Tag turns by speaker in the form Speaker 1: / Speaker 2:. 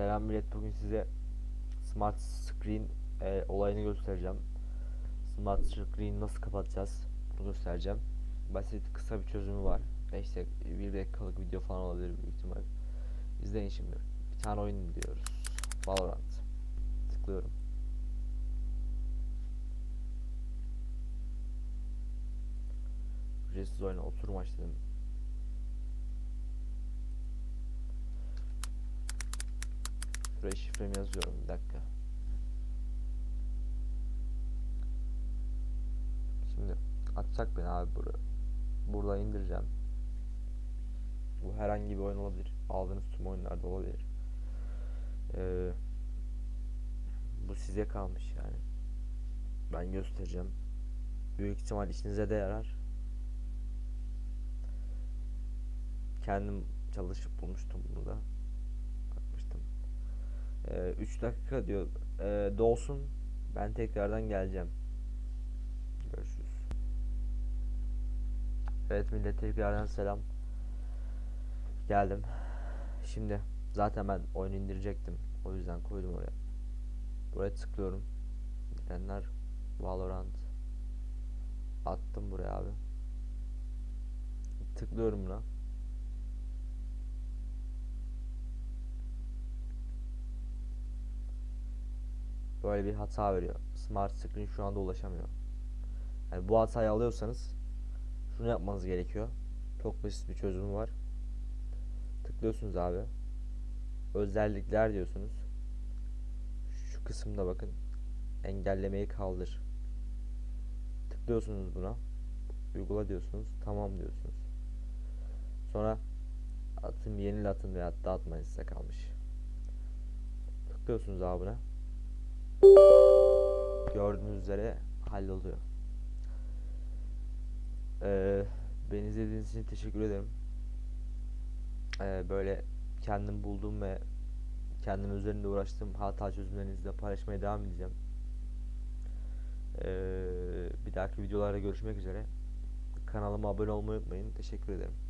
Speaker 1: Selam millet bugün size Smart Screen e, olayını göstereceğim. Smart Screen nasıl kapatacağız bunu göstereceğim. Basit kısa bir çözümü var. 5 dak 1 dakikalık video falan olabilir büyük ihtimal. İzleyin şimdi. Bir tane oyun diyoruz. Valorant. Tıklıyorum. Ücretsiz oyuna oturum aç dedim. Şuraya şifremi yazıyorum bir dakika. Şimdi atacak beni abi buraya. Burada indireceğim. Bu herhangi bir oyun olabilir. Aldığınız tüm oyunlarda olabilir. Ee, bu size kalmış yani. Ben göstereceğim. Büyük ihtimal işinize de yarar. Kendim çalışıp bulmuştum bunu da. Bakmıştım. 3 dakika diyor. Ee, dolsun. Ben tekrardan geleceğim. Görüşürüz. Evet millet tekrardan selam. Geldim. Şimdi zaten ben oyunu indirecektim. O yüzden koydum oraya. Buraya tıklıyorum. Girenler Valorant attım buraya abi. Tıklıyorum buna. Böyle bir hata veriyor. Smart Screen şu anda ulaşamıyor. Yani bu hatayı alıyorsanız şunu yapmanız gerekiyor. Çok basit bir çözümü var. Tıklıyorsunuz abi. Özellikler diyorsunuz. Şu kısımda bakın. Engellemeyi kaldır. Tıklıyorsunuz buna. Uygula diyorsunuz. Tamam diyorsunuz. Sonra atın yenile atın veya da atmayın size kalmış. Tıklıyorsunuz abi buna. Gördüğünüz üzere halloluyor. Ee, beni izlediğiniz için teşekkür ederim. Ee, böyle kendim bulduğum ve kendim üzerinde uğraştığım hata çözümlerinizi de paylaşmaya devam edeceğim. Ee, bir dahaki videolarda görüşmek üzere. Kanalıma abone olmayı unutmayın. Teşekkür ederim.